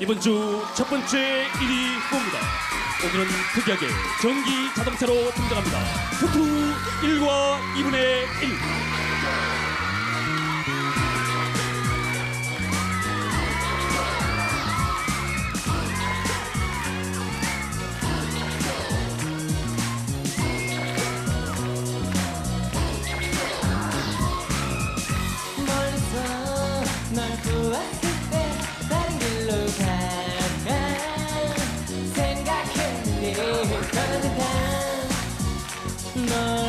이번 주 첫 번째 1위 후보입니다. 오늘은 특이하게 전기 자동차로 등장합니다. 투투 1과 2분의 1. 가득한 너.